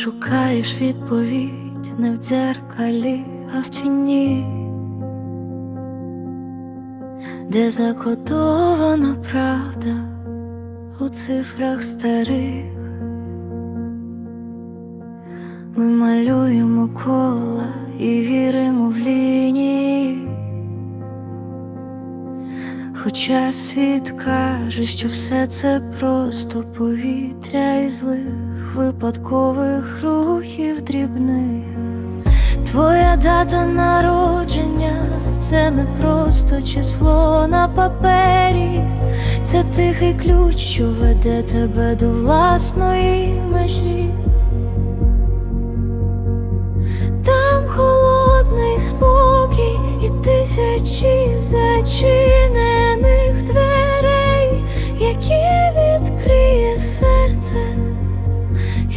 Шукаєш відповідь не в дзеркалі, а в тіні, де закодована правда у цифрах старих. Ми малюємо кола і віримо в лінії. Хоча світ каже, що все це просто повітря і злих випадкових рухів дрібних. Твоя дата народження це не просто число на папері, це тихий ключ, що веде тебе до власної межі. Там холодний спокій і тисячі зачинених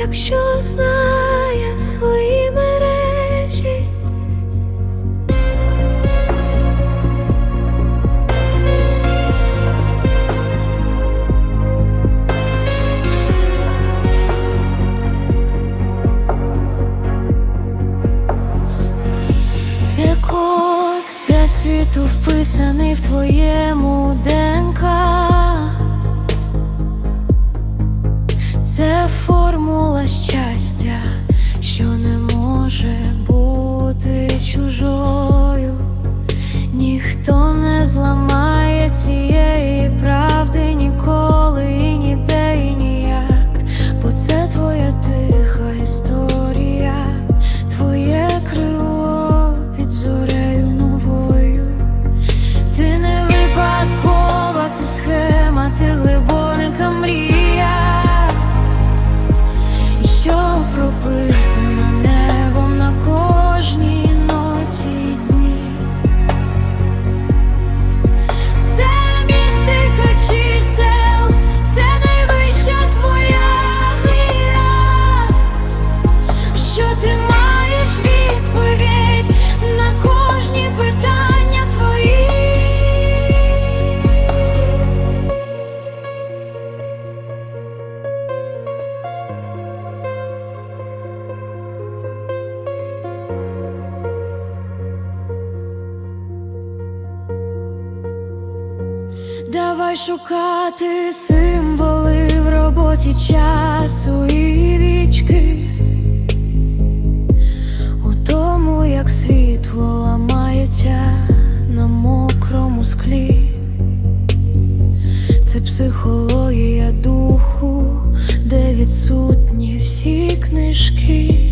якщо знає свої мережі. Це код всесвіту вписаний в твоєму ДНК. Давай шукати символи в роботі часу і вічки, у тому, як світло ламається на мокрому склі. Це психологія духу, де відсутні всі книжки,